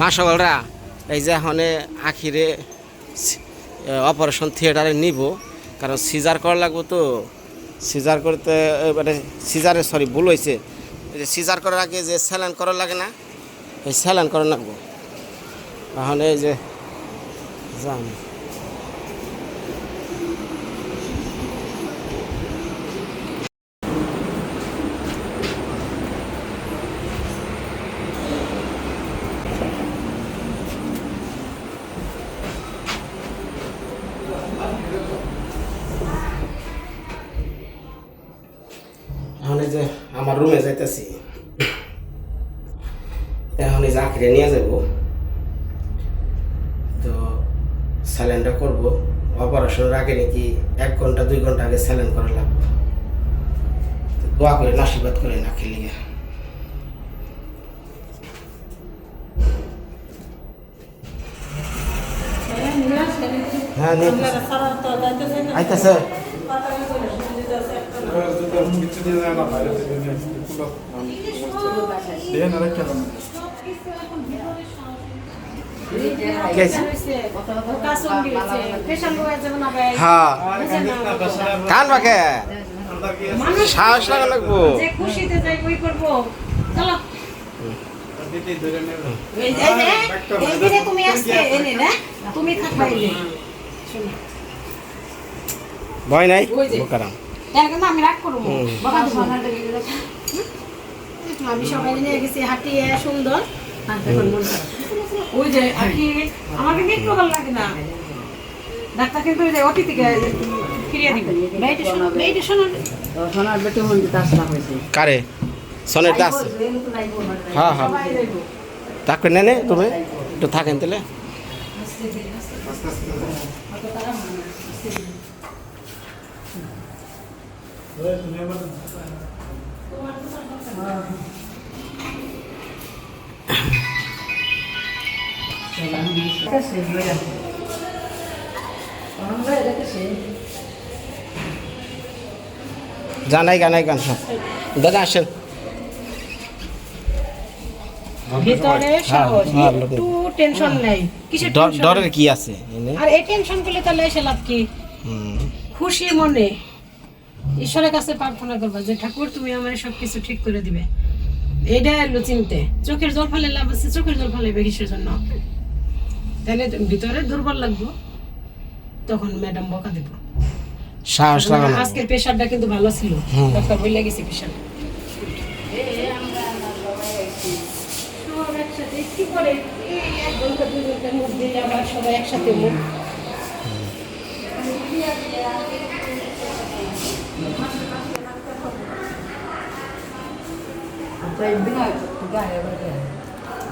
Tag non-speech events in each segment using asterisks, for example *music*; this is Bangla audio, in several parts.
মা সকলরা এই যে এখন আখিরে অপারেশন থিয়েটারে নিব, কারণ সিজার করা লাগবো তো। সিজার করতে মানে সিজারে, সরি, ভুল হয়েছে সিজার করার আগে যে স্যালান করা লাগে না, এই স্যালান করা লাগবো। এখন এই যে, যান। এখন এই আখিরে নিয়ে যাব। তো স্যালেনটা করব। অপারেশনের আগে নাকি এক ঘণ্টা, দুই ঘণ্টা আগে স্যালেন করা লাগবে। তো দোয়া করে আশীর্বাদ করে না খেলি হ্যাঁ আইতেছে। কে আছে? হ্যাঁ। কান বাকে সাহস লাগা লাগবো। খুশিতে যাই বই করব চলো ভয় নাই আমি রাগ করব। আমি সবাই নিয়ে গেছি হাঁটিয়ে সুন্দর। ওই যে একটু ভালো লাগে না। ডাক্তার কিন্তু ওই যে অতি ফিরিয়ে দিবে। মেয়েটা শোনো মেয়েটা শোনো সোনার বেটে মন্দির আসলা হয়েছে। কারে? সনের দাস? হ্যাঁ হ্যাঁ। তাকে নেনে তুমি। একটু থাকেন তাহলে। জানাই গানাই গান সব দাদা আসেন ভিতরে সাহস একটু টেনশন নেই কিসের ডরের কি আছে আর এই টেনশন করলে তাহলে এসে লাভ কি খুশি মনে ঈশ্বরের কাছে প্রার্থনা করবা যে ঠাকুর তুমি আমার সব কিছু ঠিক করে দিবে এইটা এলো চিনতে চোখের জল ফেলে লাভ আছে চোখের জল ফেলে কিসের জন্য তাহলে ভিতরে দুর্বল লাগবো তখন ম্যাডাম বকা দিব। সাহস লাগানো। আজকের প্রেশারটা কিন্তু ভালো ছিল। হুম। ডক্টর বলে গেছে প্রেশার একসাথে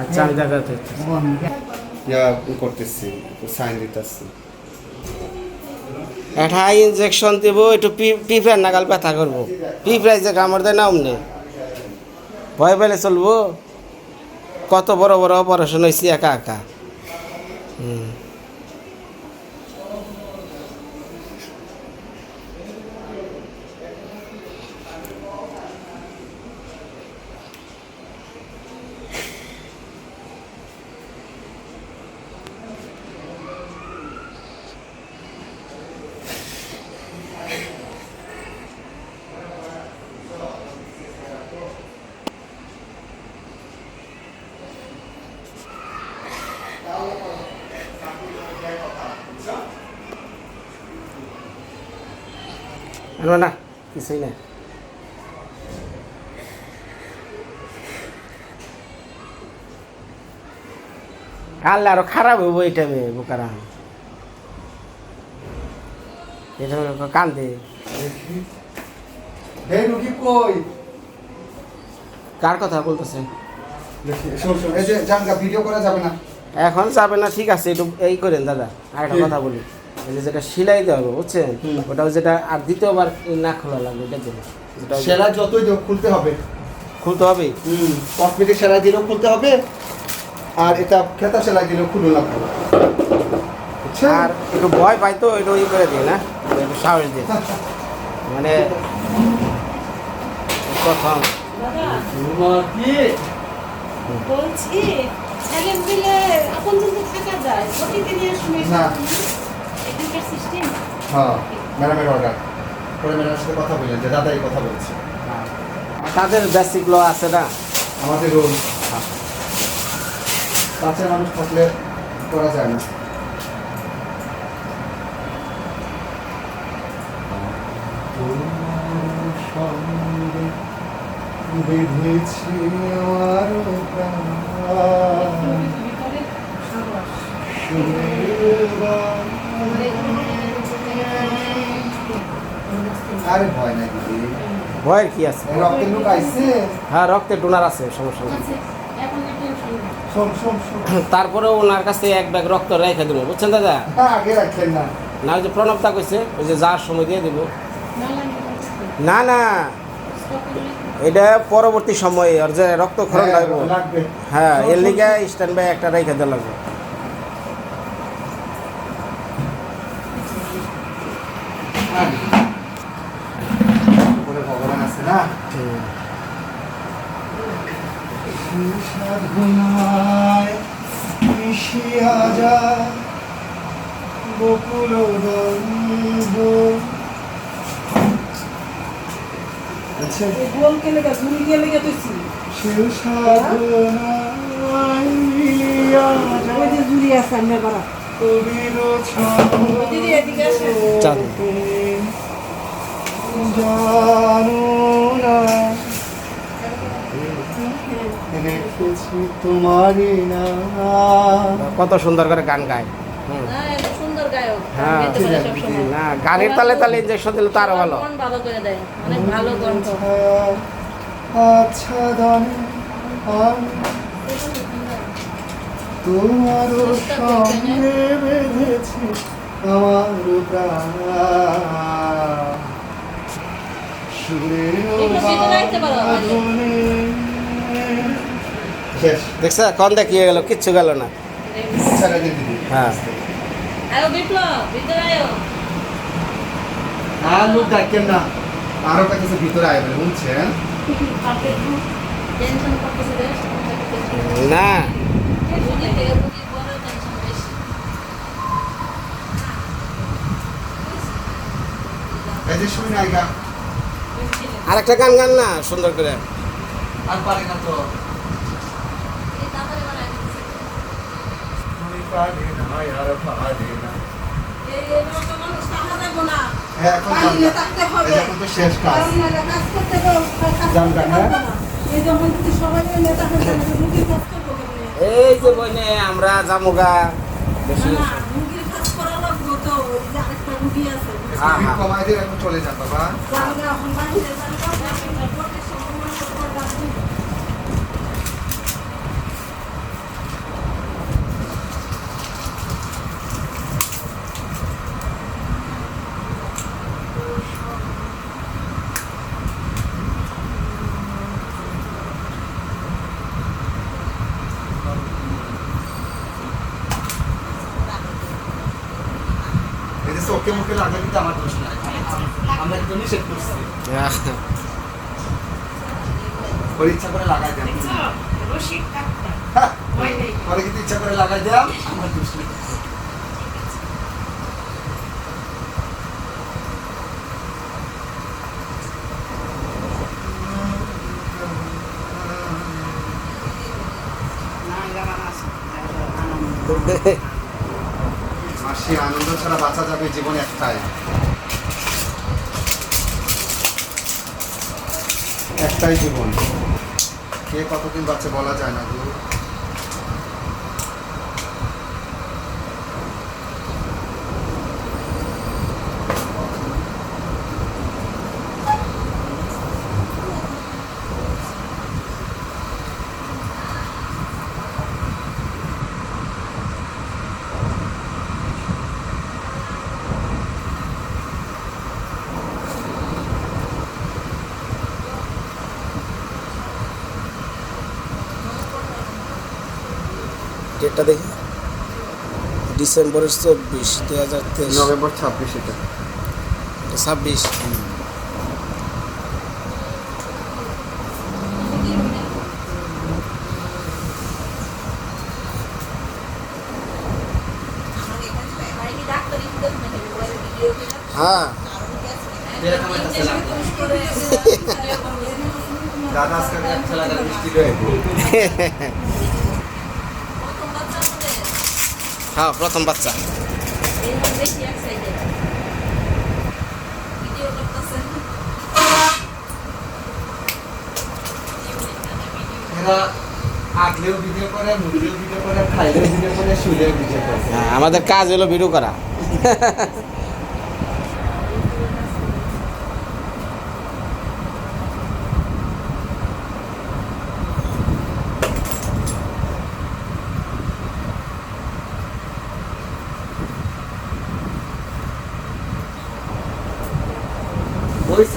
আচ্ছা আমি দেখাতে করতেছি সাইন দিতেছি। একটা ইঞ্জেকশন দিব, একটু পিঁপড়ার নাগাল ব্যথা করব। পিঁপড়ায় যে কামড় দেয় না অমনি। ভয় পেলে চলবো। কত বড় বড় অপারেশন হয়েছি, একা একা। হুম। আনব না কিছুই না। কানলে আরও খারাপ হব এই টাইমে বোকারা এটা কান্দে কার কথা না। এখন যাবে না ঠিক আছে একটু এই করেন দাদা। আর একটা কথা বলি। এই যে যেটা সেলাই দেওয়া হবে বুঝছেন? হুম। ওটা যেটা আর দ্বিতীয়বার না খোলা লাগবে এটার জন্য। যেটা সেলাই যতই দেও খুলতে হবে। খুলতে হবে? হুম কসমেটিক সেলাই দিলেও খুলতে হবে আর এটা খেতা সেলাই দিলেও খুলে লাগবে আর একটু ভয় পাই তো একটু ই করে দিই না একটু সাহস দিই মানে প্রথম। বলছি ছেলে মিলে প্রতিদিনের সময় না। এখানকার সিস্টেম হ্যাঁ ম্যাডামের অর্ডার পরে ম্যাডামের সাথে কথা বললেন যে দাদা এই কথা বলছে। তাদের বেসিক ল আছে না? আমাদের রোল কাছের মানুষ থাকলে করা যায় না। বেঁধেছি আমার প্রাণ। আরে ভয় নাই দিদি ভয়ের কি আছে? রক্তের লোক আইছে হ্যাঁ রক্তে ডোনার আছে সমস্যা নেই। শোন। তারপরে ওনার কাছে এক ব্যাগ রক্ত রেখে দেবো বুঝছেন দাদা? হ্যাঁ, আগে রাখেন না। না ওই যে প্রণবতা কইছে ওই যে যাওয়ার সময় দিয়ে দেবো। না না এটা পরবর্তী সময়ে আর যে রক্তক্ষরণ হ্যাঁ, লাগবে। হ্যাঁ এর লিগে স্ট্যান্ড বাই একটা রেখে দেওয়া লাগবে উপরে ভগবান আছে না সাধনায় মিশিয়া যায় বকুল দন্দ আচ্ছা গোল কে লেগে লেগে তুইছি শিব সাধনায় মিলিয়া ওই যে ঝুলি আছে আমি করা। দিদি এদিকে আসে। জানো না। রেখেছি তোমারই না। কত সুন্দর করে গান গায়। হ্যাঁ। না গানের তালে তালে ইঞ্জেকশন দিলে তো আরও ভালো। ভালো করে দেয় অনেক ভালো কণ্ঠ। আচ্ছা দানে আমি। তোমার সঙ্গে বেঁধেছি আমার দেখছে কন দেখিয়ে গেল কিচ্ছু গেল না। হ্যাঁ। আর লোক ডাকেন না আরও কাছে ভিতরে আয় বলে রে, না। আইগা আরেকটা গান গান না সুন্দর করে। আর পারে না তো। পারে না আর পারে না এই এরকম মানুষ টাকা দেবো না হ্যাঁ এখন এখন তো শেষ কাজ পারি না কাজ করতে তো কাজ যান, করতে যান, হ্যাঁ? এই হয়ে? এই যে বইনে আমরা জামুগা বেশি। হ্যাঁ, হ্যাঁ। কমাই দিয়ে এখন চলে যান বাবা জানগা এখন বাহিরে জানগা, জানগা, প্রত্যেক সময় মনে করব ডাক্তার। চোখে মুখে লাগা কিন্তু আমার দোষ নাই। আমরা কিন্তু নিষেধ করছি। ওর ইচ্ছা করে লাগাই দেন। হ্যাঁ, পরে কিন্তু ইচ্ছা করে লাগাই দেন আমার দোষ নেই হাসি আনন্দ ছাড়া বাঁচা যাবে জীবন একটাই। একটাই জীবন। কে কতদিন বাঁচে বলা যায় না গো ডেটটা দেখি। ডিসেম্বরের চব্বিশ দু হাজার তেইশ। নভেম্বর ছাব্বিশ এটা। ছাব্বিশ। হ্যাঁ। *laughs* ভিডিও প্রথম বাচ্চা। আমাদের কাজ হলো ভিডিও করা।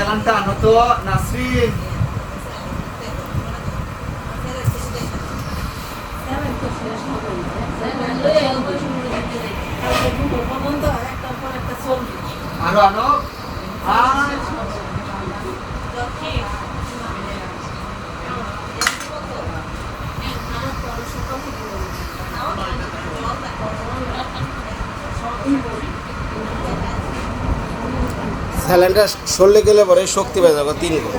ওই স্যালানটা আনো তো নাসরিন আনো আনো আর স্যালেন্ডার সরলে গেলে পরে শক্তি পেয়ে যাব তিন গুণ।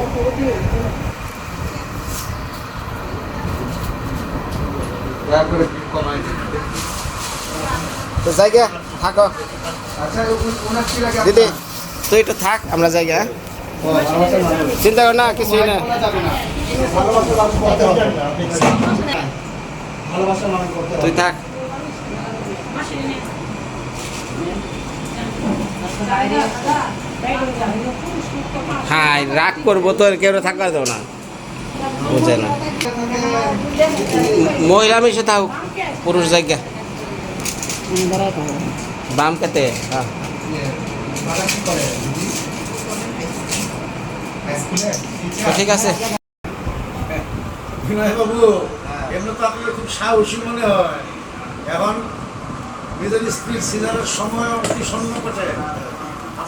তো জায়গা থাকো। আচ্ছা দিদি তুই একটু থাক আমরা জায়গা? চিন্তা কর না কিছুই না। তুই থাক। হ্যাঁ রাগ করব তো কেউ থাকতে দেবো না। বুঝে না। মহিলা মিশে থাক পুরুষ জায়গা। বাম কেতে হ্যাঁ ঠিক আছে। এমনি তো আপনাকে খুব সাহসী মনে হয়। এখন নিজের স্ত্রীর সিজারের সময় অতি পেটে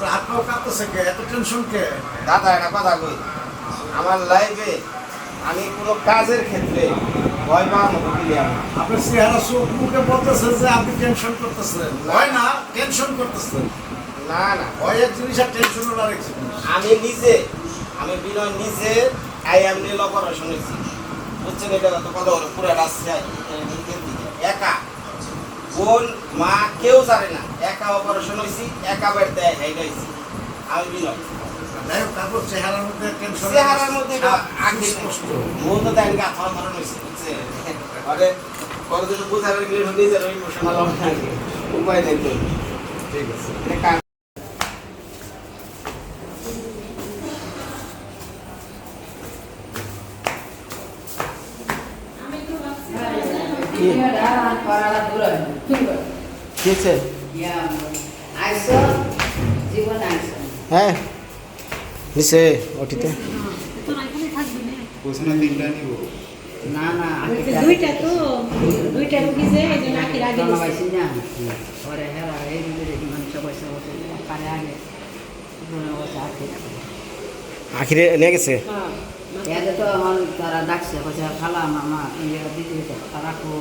আপনার হাত পাও কাঁপতেছে কে? এত টেনশন কে? দাদা একটা কথা কই? আমার লাইফে আমি কোনো কাজের ক্ষেত্রে ভয় আমি আপনার চেহারা চোখ মুখে বলতেছে যে আপনি টেনশন করতেছেন। ভয় না? টেনশন করতেছেন? না না। ভয় এক জিনিস আর টেনশন হলো আরেক জিনিস। আমি নিজে আমি বিনয় নিজে আই এম নীল অপারেশন হয়েছি বুঝছেন এটা তো কথা হলো পুরো রাস্তায় একা। বোন মা কেউ জানে না। একা অপারেশন হয়েছি একা বেড দেয় হেঁটাইছি আমি বিনয়। তারপর চেহারার মধ্যে চেহারার মধ্যে আগে স্পষ্ট মন তো তাই গা থর থর হয়েছে বুঝছে মানে কতদিন বুঝাবে নিজের ইমোশনাল উপায় নেই ঠিক আছে। এটা কাজ কি কি হচ্ছে? হ্যাঁ নিচে ওটিতে ওইখানে তিনটা নিব না না দুইটা তো দুইটা রুগী যে এই জন্য আখির আগে দিছে। পাইছি না পরে হেরা এই দিকে মানুষ পয়সা বসে পারে আগে বসে আটকে আখিরে নিয়ে গেছে হ্যাঁ, এতে তো আমার তারা ডাকছে বলছে খালা মামা ইয়ে দিদি তারা কো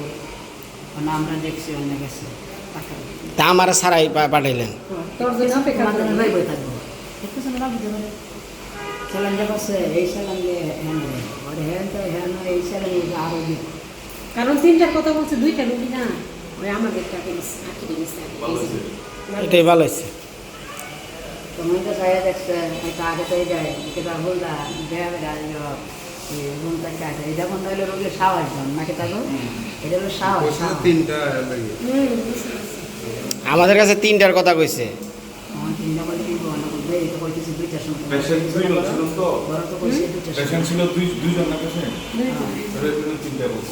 মানে আমরা দেখছি অন্য গেছে। তা আমার সারাই পাঠাইলেন? তোর জন্য অপেক্ষা আমাদের করব। ভাই বই থাকব। একটু সময় লাগবে স্যালান যে বসে এই স্যালান দিয়ে হ্যান ওরে হ্যান তো হ্যান এই আরও কারণ তিনটার কথা বলছে দুইটা রুগী না ওই। এটাই ভালো হয়েছে। সাইয়া দেখছে এটা আগে তো যায় এটা বললা বেয়া বেয়া রুম এটা বন্ধ হলে রোগীর সাহস দাম নাকি তাকে এটা হলো সাহস তিনটা। আমাদের কাছে তিনটার কথা কইছে। তাহলে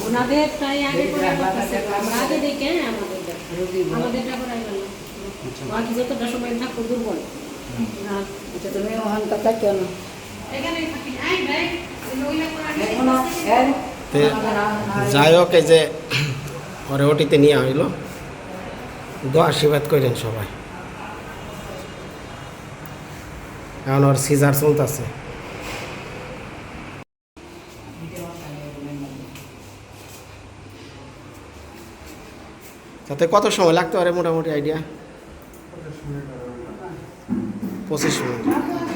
ওনাদের প্রায় আগে। আমাদেরটা করাই গেল বাকি যতটা সময় থাকব দুর্বল। তুমি ওখান কথা কেন? তে যাই হোক এই যে পরে ওটিতে নিয়ে হইল দোয়া আশীর্বাদ করেন সবাই। এখন ওর সিজার চলতেছে। তাতে কত সময় লাগতে পারে মোটামুটি আইডিয়া? পঁচিশ মিনিট।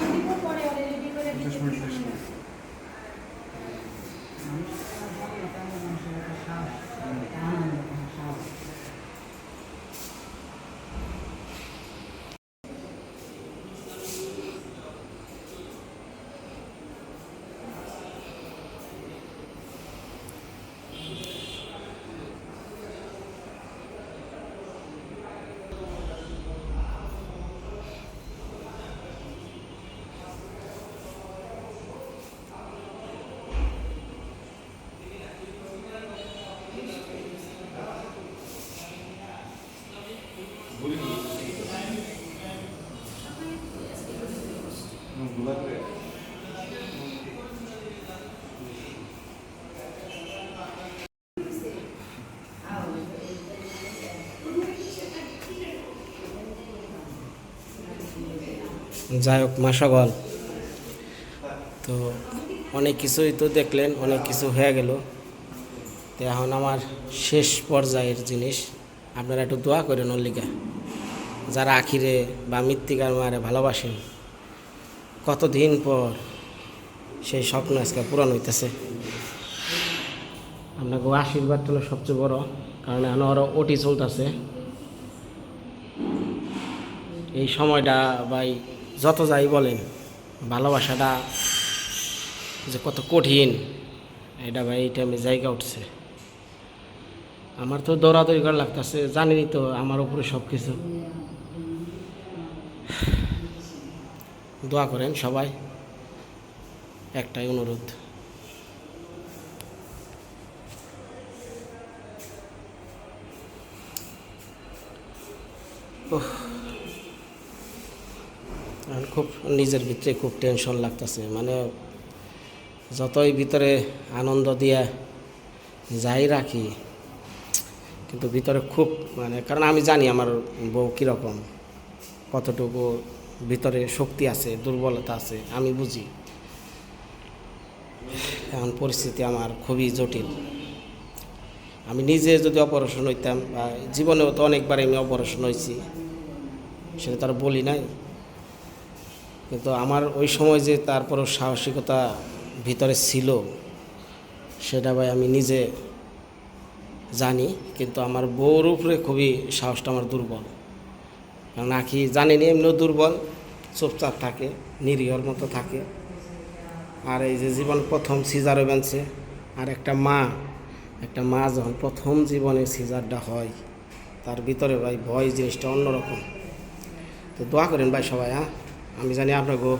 যাই হোক মাসাগল তো অনেক কিছুই তো দেখলেন, অনেক কিছু হয়ে গেল। তো এখন আমার শেষ পর্যায়ের জিনিস। আপনারা একটু দোয়া করেন অল্লিকা যারা আখিরে বা মৃত্তিকার মারে ভালোবাসেন, কতদিন পর সেই স্বপ্ন আজকে পূরণ হইতেছে? আপনাকে আশীর্বাদ হলো সবচেয়ে বড়, কারণ এখন আরও ওটি চলতেছে। এই সময়টা ভাই যত যাই বলেন, ভালোবাসাটা যে কত কঠিন, এটা ভাই এটা আমি জায়গা উঠছে। আমার তো দৌড়াদৌড়ি করা লাগতেছে, জানেনই তো আমার উপরে সব কিছু দোয়া করেন সবাই, একটাই অনুরোধ। ওহ। খুব নিজের ভিতরে খুব টেনশন লাগতেছে। মানে যতই ভিতরে আনন্দ দিয়া যাই রাখি, কিন্তু ভিতরে খুব মানে কারণ আমি জানি আমার বউ কীরকম, কতটুকু ভিতরে শক্তি আছে, দুর্বলতা আছে, আমি বুঝি। এখন পরিস্থিতি আমার খুবই জটিল। আমি নিজে যদি অপারেশন হইতাম, বা জীবনেও তো অনেকবার আমি অপারেশন হয়েছি সেটা তো আর বলি নাই। কিন্তু আমার ওই সময় যে তারপরও সাহসিকতা ভিতরে ছিল, সেটা ভাই আমি নিজে জানি, কিন্তু আমার বউর উপরে খুবই সাহসটা আমার দুর্বল। কারণ আখি জানিনি, এমনিও দুর্বল, চুপচাপ থাকে, নিরীহর মতো থাকে। আর এই যে জীবন প্রথম সিজার বেঁচে আর একটা মা একটা মা যখন প্রথম জীবনে সিজারটা হয়, তার ভিতরে ভাই ভয় জিনিসটা অন্যরকম। তো দোয়া করেন ভাই সবাই হ্যাঁ? আমি জানি আপনাকে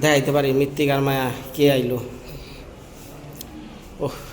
দেখাইতে পারি মৃত্তিকার মায়া কে আইলো? ওহ।